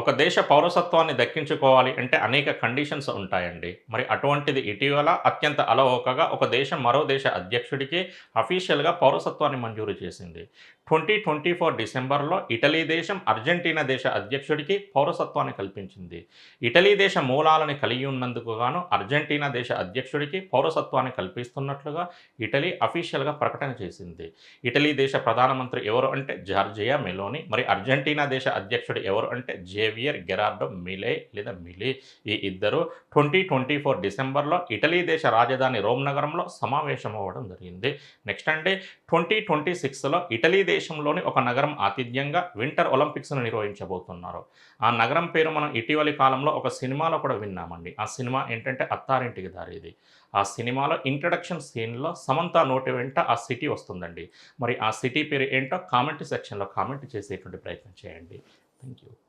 ఒక దేశ పౌరసత్వాన్ని దక్కించుకోవాలి అంటే అనేక కండిషన్స్ ఉంటాయండి. మరి అటువంటిది ఇటీవల అత్యంత అలవోకగా ఒక దేశం మరో దేశ అధ్యక్షుడికి అఫీషియల్గా పౌరసత్వాన్ని మంజూరు చేసింది. ట్వంటీ ట్వంటీ ఫోర్ డిసెంబర్లో ఇటలీ దేశం అర్జెంటీనా దేశ అధ్యక్షుడికి పౌరసత్వాన్ని కల్పించింది. ఇటలీ దేశ మూలాలను కలిగి ఉన్నందుకు గాను అర్జెంటీనా దేశ అధ్యక్షుడికి పౌరసత్వాన్ని కల్పిస్తున్నట్లుగా ఇటలీ అఫీషియల్గా ప్రకటన చేసింది. ఇటలీ దేశ ప్రధానమంత్రి ఎవరు అంటే జార్జియా మెలోని మరి అర్జెంటీనా దేశ అధ్యక్షుడు ఎవరు అంటే జేవియర్ గెరార్డో మిలే లేదా మిలే ఈ ఇద్దరు ట్వంటీ ట్వంటీ ఫోర్ డిసెంబర్లో ఇటలీ దేశ రాజధాని రోమ్ నగరంలో సమావేశం అవ్వడం జరిగింది. నెక్స్ట్ అంటే ట్వంటీ ట్వంటీ సిక్స్లో ఇటలీ దేశంలోని ఒక నగరం ఆతిథ్యంగా వింటర్ ఒలింపిక్స్ను నిర్వహించబోతున్నారు. ఆ నగరం పేరు మనం ఇటీవలి కాలంలో ఒక సినిమాలో కూడా విన్నామండి. ఆ సినిమా ఏంటంటే అత్తారింటికి దారిది. ఆ సినిమాలో ఇంట్రడక్షన్ సీన్లో సమంత నోటి వెంట ఆ సిటీ వస్తుందండి. మరి ఆ సిటీ పేరు ఏంటో కామెంట్ సెక్షన్లో కామెంట్ చేసేటువంటి ప్రయత్నం చేయండి. Thank you.